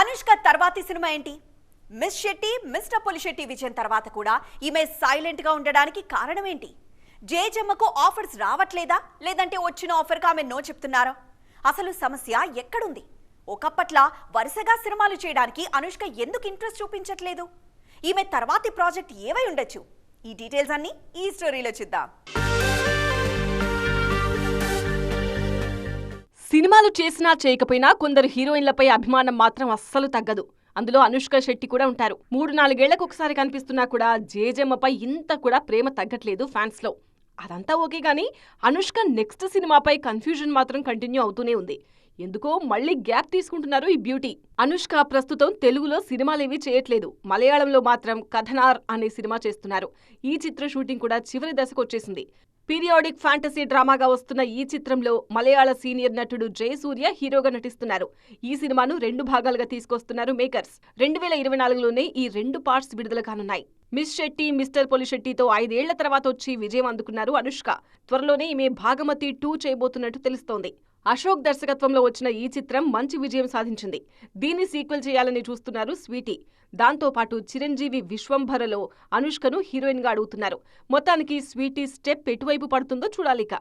అనుష్క తర్వాతి సినిమా ఏంటి? Miss Shetty mister Pulishetty విజయం తర్వాత కూడా ఈమె సైలెంట్గా ఉండడానికి కారణం ఏంటి? జేజమ్మకు ఆఫర్స్ రావట్లేదా? లేదంటే వచ్చిన ఆఫర్కి ఆమె నో చెప్తున్నారా? అసలు సమస్య ఎక్కడుంది? ఒకప్పట్లా వరుసగా సినిమాలు చేయడానికి అనుష్క ఎందుకు ఇంట్రెస్ట్ చూపించట్లేదు? ఈమె తర్వాతి ప్రాజెక్ట్ ఏవై ఉండొచ్చు? ఈ డీటెయిల్స్ అన్నీ ఈ స్టోరీలో చూద్దాం. సినిమాలు చేసినా చేయకపోయినా కొందరు హీరోయిన్లపై అభిమానం మాత్రం అస్సలు తగ్గదు. అందులో అనుష్క శెట్టి కూడా ఉంటారు. మూడు నాలుగేళ్ళకు ఒకసారి కనిపిస్తున్నా కూడా జేజమ్మపై ఇంత కూడా ప్రేమ తగ్గట్లేదు ఫ్యాన్స్లో. అదంతా ఓకే కానీ అనుష్క నెక్స్ట్ సినిమాపై కన్ఫ్యూజన్ మాత్రం కంటిన్యూ అవుతూనే ఉంది. ఎందుకో మళ్ళీ గ్యాప్ తీసుకుంటున్నారు ఈ బ్యూటీ. అనుష్క ప్రస్తుతం తెలుగులో సినిమాలేవీ చేయట్లేదు. మలయాళంలో మాత్రం కథనార్ అనే సినిమా చేస్తున్నారు. ఈ చిత్ర షూటింగ్ కూడా చివరి దశకు వచ్చేసింది. పీరియాడిక్ ఫ్యాంటసీ డ్రామాగా వస్తున్న ఈ చిత్రంలో మలయాళ సీనియర్ నటుడు జయసూర్య హీరోగా నటిస్తున్నారు. ఈ సినిమాను రెండు భాగాలుగా తీసుకొస్తున్నారు మేకర్స్. రెండు వేల ఇరవై నాలుగులోనే ఈ రెండు పార్ట్స్ విడుదల కానున్నాయి. మిస్ శెట్టి మిస్టర్ పొలిశెట్టితో ఐదేళ్ళ తర్వాత వచ్చి విజయం అందుకున్నారు అనుష్క. త్వరలోనే ఈమె భాగమతి టూ చేయబోతున్నట్టు తెలుస్తోంది. అశోక్ దర్శకత్వంలో వచ్చిన ఈ చిత్రం మంచి విజయం సాధించింది. దీన్ని సీక్వెల్ చేయాలని చూస్తున్నారు స్వీటీ. దాంతో పాటు చిరంజీవి విశ్వంభరలో అనుష్కను హీరోయిన్గా అడుగుతున్నారు. మొత్తానికి స్వీటీ స్టెప్ ఎటువైపు పడుతుందో చూడాలిక.